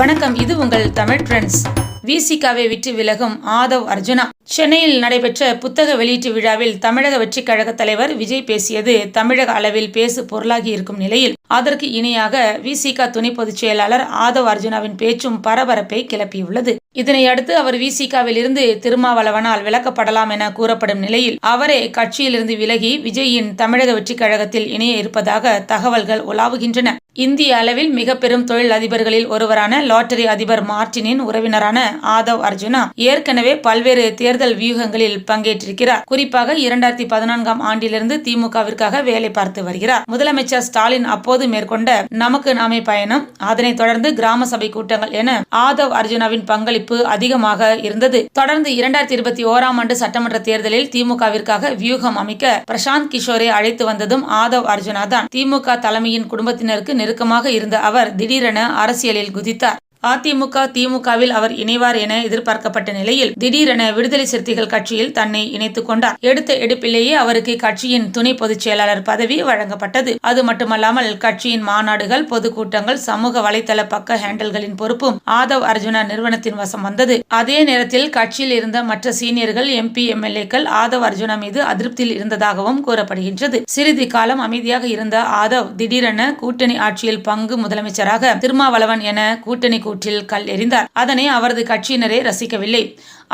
வணக்கம். இது உங்கள் தமிழ் ட்ரெண்ட்ஸ். விசிகாவை விட்டு விலகும் ஆதவ் அர்ஜுனா. சென்னையில் நடைபெற்ற புத்தக வெளியீட்டு விழாவில் தமிழக வெற்றிக் கழக தலைவர் விஜய் பேசியது தமிழக அளவில் பேசு பொருளாகி இருக்கும் நிலையில் அதற்கு இணையாக விசிக துணை பொதுச் செயலாளர் ஆதவ் அர்ஜுனாவின் பேச்சும் பரபரப்பை கிளப்பியுள்ளது. இதனையடுத்து அவர் விசிகாவில் இருந்து திருமாவளவனால் விலக்கப்படலாம் என கூறப்படும் நிலையில் அவரே கட்சியிலிருந்து விலகி விஜயின் தமிழக வெற்றிக் கழகத்தில் இணைய இருப்பதாக தகவல்கள் உலாவுகின்றன. இந்திய அளவில் மிக பெரும் தொழில் அதிபர்களில் ஒருவரான லாட்டரி அதிபர் மார்டினின் உறவினரான ஆதவ் அர்ஜுனா ஏற்கனவே பல்வேறு தேர்தல் வியூகங்களில் பங்கேற்றிருக்கிறார். குறிப்பாக இரண்டாயிரத்தி பதினான்காம் ஆண்டிலிருந்து திமுகவிற்காக வேலை பார்த்து வருகிறார். முதலமைச்சர் ஸ்டாலின் அப்போது மேற்கொண்ட நமக்கு நாமே பயணம் அதனைத் தொடர்ந்து கிராம சபை கூட்டங்கள் என ஆதவ் அர்ஜுனாவின் பங்களிப்பு அதிகமாக இருந்தது. தொடர்ந்து இரண்டாயிரத்தி இருபத்தி ஓராம் ஆண்டு சட்டமன்ற தேர்தலில் திமுகவிற்காக வியூகம் அமைக்க பிரசாந்த் கிஷோரை அழைத்து வந்ததும் ஆதவ் அர்ஜுனா தான். திமுக தலைமையின் குடும்பத்தினருக்கு நெருக்கமாக இருந்த அவர் திடீரென அரசியலில் குதித்தார். அதிமுக திமுகவில் அவர் இணைவார் என எதிர்பார்க்கப்பட்ட நிலையில் திடீரென விடுதலை சிறுத்தைகள் கட்சியில் தன்னை இணைத்துக் கொண்டார். எடுத்த எடுப்பிலேயே அவருக்கு கட்சியின் துணை பொதுச் செயலாளர் பதவி வழங்கப்பட்டது. அது மட்டுமல்லாமல் கட்சியின் மாநாடுகள் பொதுக்கூட்டங்கள் சமூக வலைதள பக்க ஹேண்டல்களின் பொறுப்பும் ஆதவ் அர்ஜுனா நிறுவனத்தின் வசம் வந்தது. அதே நேரத்தில் கட்சியில் இருந்த மற்ற சீனியர்கள் எம்பி எம்எல்ஏக்கள் ஆதவ் அர்ஜுனா மீது அதிருப்தியில் இருந்ததாகவும் கூறப்படுகின்றது. சிறிது காலம் அமைதியாக இருந்த ஆதவ் திடீரென கூட்டணி ஆட்சியில் பங்கு முதலமைச்சராக திருமாவளவன் என கூட்டணி கூற்றில் கல் எறிந்தார் அதனை அவரது கட்சியினரே ரசிக்கவில்லை.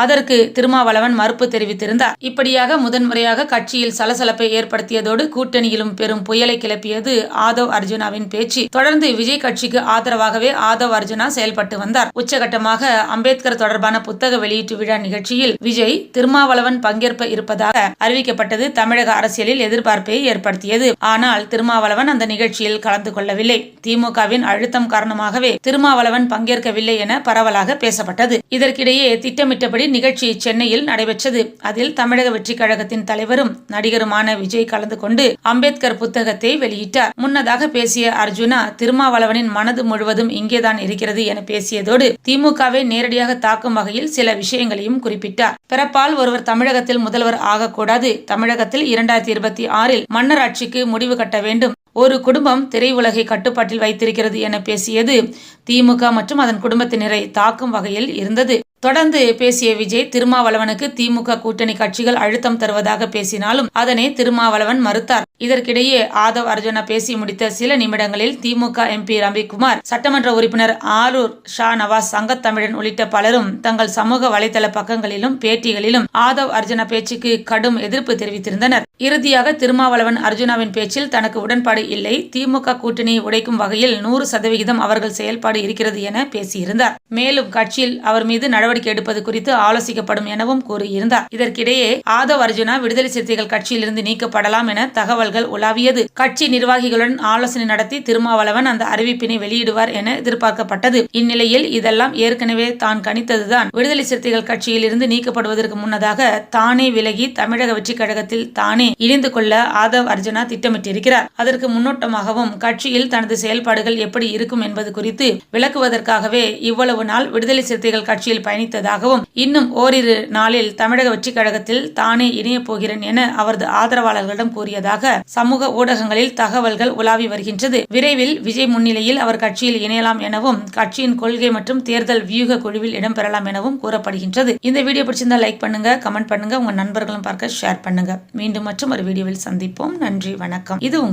அதற்கு திருமாவளவன் மறுப்பு தெரிவித்திருந்தார். இப்படியாக முதன்முறையாக கட்சியில் சலசலப்பை ஏற்படுத்தியதோடு கூட்டணியிலும் பெரும் புயலை கிளப்பியது ஆதவ் அர்ஜுனாவின் பேச்சு. தொடர்ந்து விஜய் கட்சிக்கு ஆதரவாகவே ஆதவ் அர்ஜுனா செயல்பட்டு வந்தார். உச்சகட்டமாக அம்பேத்கர் தொடர்பான புத்தக வெளியீட்டு விழா நிகழ்ச்சியில் விஜய் திருமாவளவன் பங்கேற்ப இருப்பதாக அறிவிக்கப்பட்டது தமிழக அரசியலில் எதிர்பார்ப்பை ஏற்படுத்தியது. ஆனால் திருமாவளவன் அந்த நிகழ்ச்சியில் கலந்து கொள்ளவில்லை. திமுகவின் அழுத்தம் காரணமாகவே திருமாவளவன் பங்கேற்கவில்லை என பரவலாக பேசப்பட்டது. இதற்கிடையே திட்டமிட்டபடி நிகழ்ச்சி சென்னையில் நடைபெற்றது. அதில் தமிழக வெற்றிக் கழகத்தின் தலைவரும் நடிகருமான விஜய் கலந்து கொண்டு அம்பேத்கர் புத்தகத்தை வெளியிட்டார். முன்னதாக பேசிய அர்ஜுனா திருமாவளவனின் மனது முழுவதும் இங்கேதான் இருக்கிறது என பேசியதோடு திமுகவை நேரடியாக தாக்கும் வகையில் சில விஷயங்களையும் குறிப்பிட்டார். பிறப்பால் ஒருவர் தமிழகத்தில் முதல்வர் ஆகக்கூடாது. தமிழகத்தில் இரண்டாயிரத்தி இருபத்தி ஆறில் மன்னர் ஆட்சிக்கு முடிவு கட்ட வேண்டும். ஒரு குடும்பம் திரையுலகை கட்டுப்பாட்டில் வைத்திருக்கிறது என பேசியது திமுக மற்றும் அதன் குடும்பத்தினரை தாக்கும் வகையில் இருந்தது. தொடர்ந்து பேசிய விஜய் திருமாவளவனுக்கு திமுக கூட்டணி கட்சிகள் அழுத்தம் தருவதாக பேசினாலும் அதனை திருமாவளவன் மறுத்தார். இதற்கிடையே ஆதவ் அர்ஜுனா பேசி முடித்த சில நிமிடங்களில் திமுக எம்பி ரவிக்குமார் சட்டமன்ற உறுப்பினர் ஆரூர் ஷா நவாஸ் சங்கத்தமிழன் உள்ளிட்ட பலரும் தங்கள் சமூக வலைதள பக்கங்களிலும் பேட்டிகளிலும் ஆதவ் அர்ஜுனா பேச்சுக்கு கடும் எதிர்ப்பு தெரிவித்திருந்தனர். இறுதியாக திருமாவளவன் அர்ஜுனாவின் பேச்சில் தனக்கு உடன்பாடு இல்லை திமுக கூட்டணியை உடைக்கும் வகையில் நூறு சதவிகிதம் அவர்கள் செயல்பாடு இருக்கிறது என பேசியிருந்தார். மேலும் கட்சியில் அவர் மீது நடவடிக்கை எடுப்பது குறித்து ஆலோசிக்கப்படும் எனவும் கூறியிருந்தார். இதற்கிடையே ஆதவ் அர்ஜுனா விடுதலை சிறுத்தைகள் கட்சியிலிருந்து நீக்கப்படலாம் என தகவல்கள் உலாவியது. கட்சி நிர்வாகிகளுடன் ஆலோசனை நடத்தி திருமாவளவன் அந்த அறிவிப்பினை வெளியிடுவார் என எதிர்பார்க்கப்பட்டது. இந்நிலையில் இதெல்லாம் ஏற்கனவே தான் கணித்ததுதான். விடுதலை சிறுத்தைகள் கட்சியில் இருந்து நீக்கப்படுவதற்கு முன்னதாக தானே விலகி தமிழக வெற்றிக் கழகத்தில் தானே இணைந்து கொள்ள ஆதவ் அர்ஜுனா திட்டமிட்டிருக்கிறார். அதற்கு முன்னோட்டமாகவும் கட்சியில் தனது செயல்பாடுகள் எப்படி இருக்கும் என்பது குறித்து விளக்குவதற்காகவே இவ்வளவு நாள் விடுதலை சிறுத்தைகள் கட்சியில் பயணி பயணித்ததாகவும் இன்னும் ஓரிரு நாளில் தமிழக வெற்றிக் கழகத்தில் தானே இணையப் போகிறேன் என அவரது ஆதரவாளர்களிடம் கூறியதாக சமூக ஊடகங்களில் தகவல்கள் உலாவி வருகின்றது. விரைவில் விஜய் முன்னிலையில் அவர் கட்சியில் இணையலாம் எனவும் கட்சியின் கொள்கை மற்றும் தேர்தல் வியூக குழுவில் இடம்பெறலாம் எனவும் கூறப்படுகின்றது. இந்த வீடியோ பிடிச்சிருந்தா லைக் பண்ணுங்க கமெண்ட் பண்ணுங்க உங்க நண்பர்களும் பார்க்க ஷேர் பண்ணுங்க. மீண்டும் மற்றும் ஒரு வீடியோவில் சந்திப்போம். நன்றி வணக்கம். இது உங்கள்